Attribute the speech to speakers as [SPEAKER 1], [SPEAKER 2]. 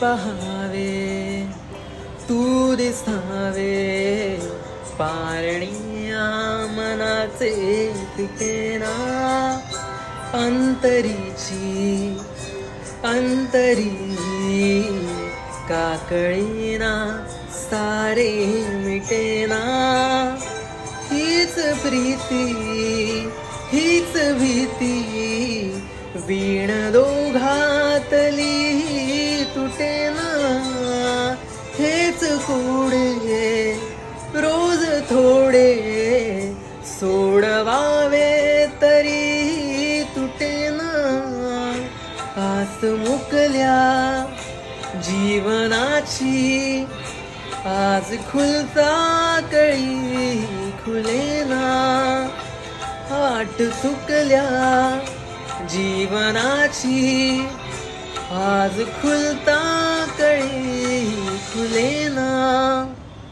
[SPEAKER 1] पहावे तू दिसावे पारणिया मनाचे पिकेना अंतरीची अंतरी काकळीना सारे मिटेना हीच प्रीती हीच भीती वीण दोघा हेच रोज थोडे सोडवावे तरी तुटेना आस मुकल्या जीवनाची आज खुलता कळी खुलेना आट चुकल्या जीवनाची आज खुलता कळी खुलेना